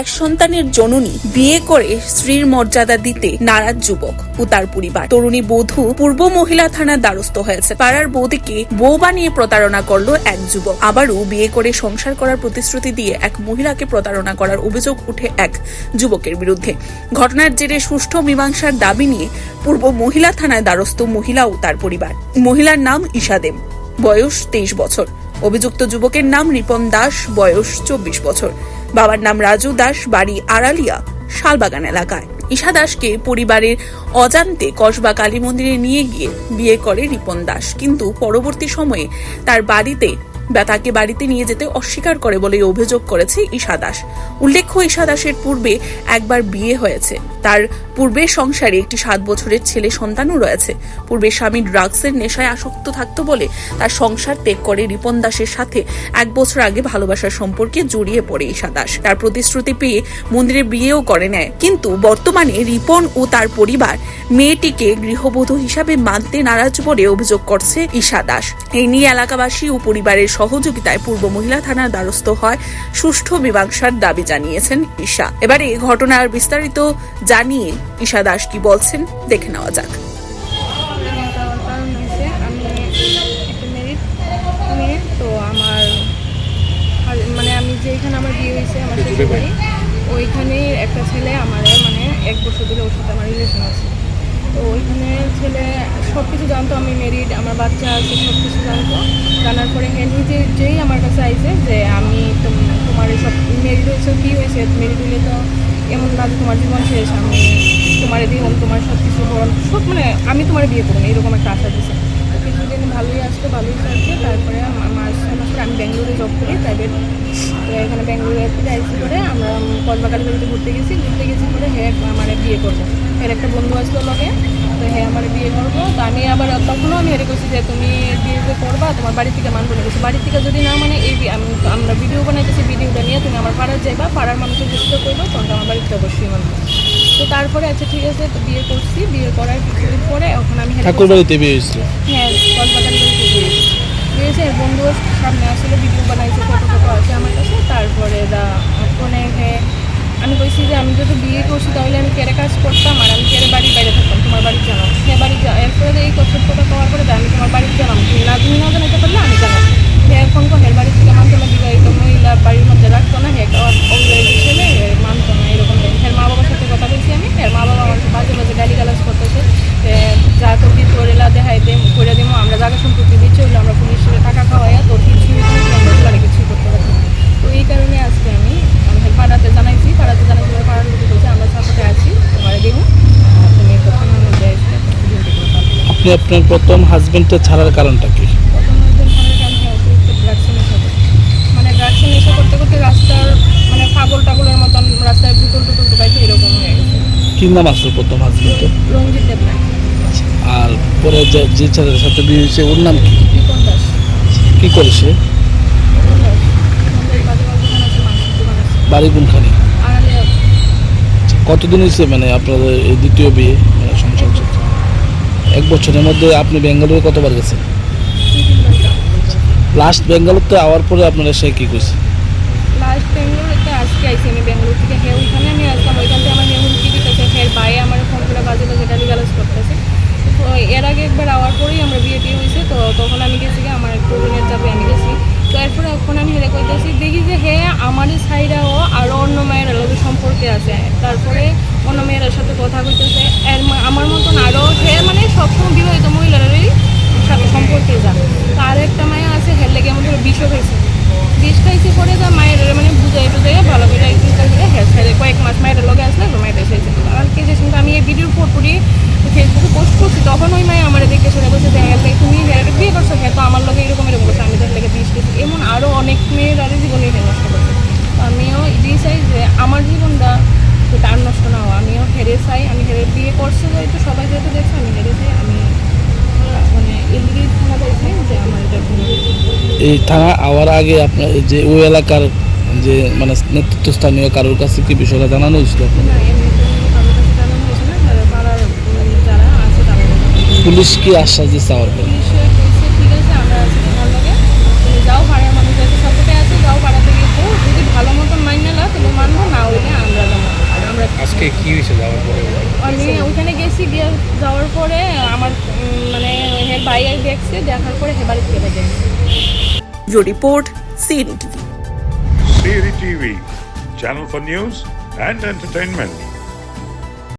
এক সন্তানের জননী বিয়ে করে স্ত্রীর মর্যাদা দিতে নারাজ যুবক ও তার পরিবার। তরুণী বধূ পূর্ব মহিলা থানার দ্বারস্থ হয়েছে। পাড়ার বৌদিকে বউ বানিয়ে প্রতারণা করল এক যুবক। আবারও বিয়ে করে সংসার করার প্রতিশ্রুতি দিয়ে এক মহিলাকে প্রতারণা করার অভিযোগ উঠে এক যুবকের বিরুদ্ধে। ঘটনার জেরে সুষ্ঠু মীমাংসার দাবি নিয়ে পূর্ব মহিলা থানায় দ্বারস্থ মহিলা ও তার পরিবার। মহিলার নাম ঈশাদেব বয়স তেইশ বছর। অভিযুক্ত যুবকের নাম রিপন দাস, বয়স চব্বিশ বছর। বাবার নাম রাজু দাস, বাড়ি আড়ালিয়া, শালবাগান এলাকায়। ঈশা দাসকে পরিবারের অজান্তে কসবা কালী মন্দিরে নিয়ে গিয়ে বিয়ে করে রিপন দাস। কিন্তু পরবর্তী সময়ে তার বাড়িতে বা তাকে বাড়িতে নিয়ে যেতে অস্বীকার করে বলে অভিযোগ করেছে ঈশা দাস। উল্লেখ্য, ঈশা দাসের পূর্বে একবার বিয়ে হয়েছে। তার পূর্বের সংসারে একটি সাত বছরের ছেলে সন্তানও রয়েছে। পূর্বে স্বামী ড্রাগসের নেশায় আসক্ত থাকতো বলে তার সংসার ত্যাগ করে রিপন দাসের সাথে এক বছর আগে ভালোবাসার সম্পর্কে জড়িয়ে পড়ে ঈশা দাস। তার প্রতিশ্রুতি পেয়ে মন্দিরে বিয়েও করে নেয়। কিন্তু বর্তমানে রিপন ও তার পরিবার মেয়েটিকে গৃহবধূ হিসাবে মানতে নারাজ বলে অভিযোগ করছে ঈশা দাস। এই নিয়ে এলাকাবাসী ও পরিবারের সহযোগিতায় পূর্ব মহিলা থানার দ্বারস্থ হয় সুষ্ঠু মীমাংসার দাবি জানিয়েছেন ঈশা। এবারে ঘটনার বিস্তারিত জানিয়ে ঈশা দাস কি বলছেন দেখে নেওয়া যাক। তো আমার মানে আমি যেখানে আমার বিয়ে হয়েছে আমার শ্বশুর বাড়ি ওইখানে একটা ছেলে আমার মানে এক বছর ধরে ওর সাথে আমার রিলেশন আছে তো ওইখানে ছেলে সব কিছু জানতো আমি মেরিড আমার বাচ্চা আছে সব কিছু জানতো জানার পরে হ্যাঁ নিজে যেই আমার কাছে আইছে যে আমি তোম- তোমার এসব মেরিড হয়েছে কী হয়েছে মেরিড হলে তো এমন না তোমার জীবন শেষ, আমি তোমার দিয়ে তোমার সব কিছু বরণ, সব মানে আমি তোমার বিয়ে করব এরকম একটা আশা তো কিছুদিন ভালোই আসতো ভালোই চলছে তারপরে মাস ছয় আমি ব্যাঙ্গালোরে জব করি প্রাইভেট তো এখানে ব্যাঙ্গালোরে আইসি করে আমরা কসবাকালী বাড়িতে ঘুরতে গেছি ঘুরতে গেছি করে হ্যাঁ আমার বিয়ে করব। এর একটা বন্ধু আসলো লগে, তো হ্যাঁ আমার বিয়ে করব। তো আমি আবার তখনও আমি হেরে করছি যে তুমি তোমার বাড়ি থেকে মানবো না কিছু বাড়ি থেকে যদি না মানে এই আমি আমরা ভিডিও বানাইতেছি ভিডিওটা নিয়ে তুমি আমার পাড়ার যাইবা পাড়ার মানুষের চেষ্টা করব তখন আমার বাড়িতে অবশ্যই মানবো তো তারপরে আচ্ছা ঠিক আছে তো বিয়ে করছি। বিয়ে করার কিছুদিন পরে এখন আমি ঠাকুর বাড়িতে বিয়ে হয়েছিল? হ্যাঁ কলকাতার বাড়িতে দিয়েছে বন্ধুও সামনে আসলে ভিডিও বানাইছে ফটো ফটো আছে আমার কাছে। তারপরে দা ফোনে হ্যাঁ আমি বলছি যে আমি যদি বিয়ে করছি তাহলে আমি কেড়ে কাজ করতাম আর আমি কেড়ে বাড়ির বাইরে থাকতাম তোমার বাড়ি জানাও হ্যাঁ বাড়ি এরপরে এই কথা কথা কওয়ার পরে আমি তোমার বাড়িতে জানাম তুমি না তুমি না জানাইতে পারলে আমি জানাব হ্যাঁ এখন কোন হের বাড়ি থেকে মানতো না বিবাহিত মহিলা বাড়ির মধ্যে রাখতো না হ্যাঁ ছেলে এ, মানতো না এরকম হ্যাঁ মা বাবার সাথে কথা বলছি আমি হ্যাঁ মা বাবা আমার বাজে বাজে গালি গালাজ করতেছে যা করবি তোরেলা দেখাই দে করে দিব আমরা জায়গা সম্পত্তি দিচ্ছি হইল আমরা পুলিশের টাকা খাওয়াইয়া তোর কিছুই কোনো আমরা কিছুই করতে পারব না। তো এই কারণে আজকে আমি পাড়াতে জানাইছি পাড়াতে জানাইছি পাড়ার লোকে বলছে আমরা সাপোর্টে আছি তোমার দেবো তুমি প্রথমে মধ্যে আপনি আপনার প্রথম হাজবেন্ডটা ছাড়ার কারণটা কি? প্রথম একজন খানের কারণ অতিরিক্ত ড্রাগসে ড্রাগসে নেশা করতে করতে রাস্তার মানে পাগল টাগলের মতন রাস্তায় ভুতুল টুতুল টুকাইছে এরকম হয়ে গেছে। কি নাম আসলো প্রথম হাজবেন্ডের রঞ্জিত দেবনাথ আর পরে যে যে ছেলের সাথে বিয়ে হয়েছে ওর নাম কি? রিপন দাস। কি করে সে বাড়ি কোনখানে? আড়ালে কতদিন হয়েছে মানে আপনাদের এই দ্বিতীয় বিয়ে মানে সংসার এক বছরের মধ্যে আপনি বেঙ্গালুরু কতবার গেছেন? লাস্ট বেঙ্গালুরুতে আওয়ার পরে আপনারা সে কি করছে লাস্ট বেঙ্গলোরতে আজকে আইসি আমি বেঙ্গলোর থেকে হ্যাঁ ওইখানে আমি আসলাম। ওইখান থেকে আমার মেহুল কি দিতেছে? হ্যাঁ ভাই আমার ফোন করে বাজে বাজে গালি গালাজ করতেছে। তো এর আগে একবার আওয়ার পরেই আমরা বিয়ে টিয়ে হয়েছে, তো তখন আমি গেছি আমার একটু ঋণের চাপে আমি গেছি। তো এরপরে এখন আমি হেরে কইতেছি, দেখি যে হ্যাঁ আমার সাইডাও আরও অন্য মেয়ের লোকের সম্পর্কে আছে। তারপরে অন্য মেয়ের সাথে কথা কইতেছে। এর আমার মতন আরও হ্যাঁ মানে সবসময় বিবাহিত মহিলারারই সাথে সম্পর্কে যায় তো আর একটা বিষও হয়েছে বিষ খাইছে পরে যা মায়ের মানে বুঝাই টুজাই ভালো করে একদিন করে হেয়ার স্টাইলে কয়েক মাস মায়ের লগে আসলে মায়ের এসেছে আর কি যে আমি এই ভিডিওর পুরোপুরি ফেসবুকে পোস্ট করছি, তখন ওই মায়ে আমার দেখে শুনে যে হ্যাঁ তুমি হেয়ার বিয়ে করছ হ্যাঁ তো আমার লগে এরকম এরকম করছে, আমি তার লেগে বিষ খেয়েছি এমন আরও অনেক মেয়ের আরে জীবনে হেরে নষ্ট করছে। তো আমিও এটাই চাই যে, আমার জীবনটা তো তার নষ্ট না হওয়া, আমিও হেরে চাই, আমি হেরে বিয়ে করছে যেহেতু সবাই যেহেতু দেখছে, আমি হেরে চাই, আমি মানে এদিকেই চাইছি যে আমার এটা ভুল। এই থানা আওয়ার আগে আপনার যে ওই এলাকার যে মানে নেতৃত্বস্থানীয় কারোর কাছে কি বিষয়টা জানানো হয়েছিল আপনার? না এমনি তো কারোর কাছে জানানো হয়েছে না যারা পাড়ার উম, যারা আছে তাদের কাছে। পুলিশ কি আশ্বাস দিচ্ছে আমরা আজকে কি হয়েছে যাওয়ার পরে? আমি ওইখানে গেছি গিয়ে যাওয়ার পরে আমার মানে হের ভাই দেখছে দেখার পরে হেবার ফেলে bureau report Siri TV Siri TV channel for news and entertainment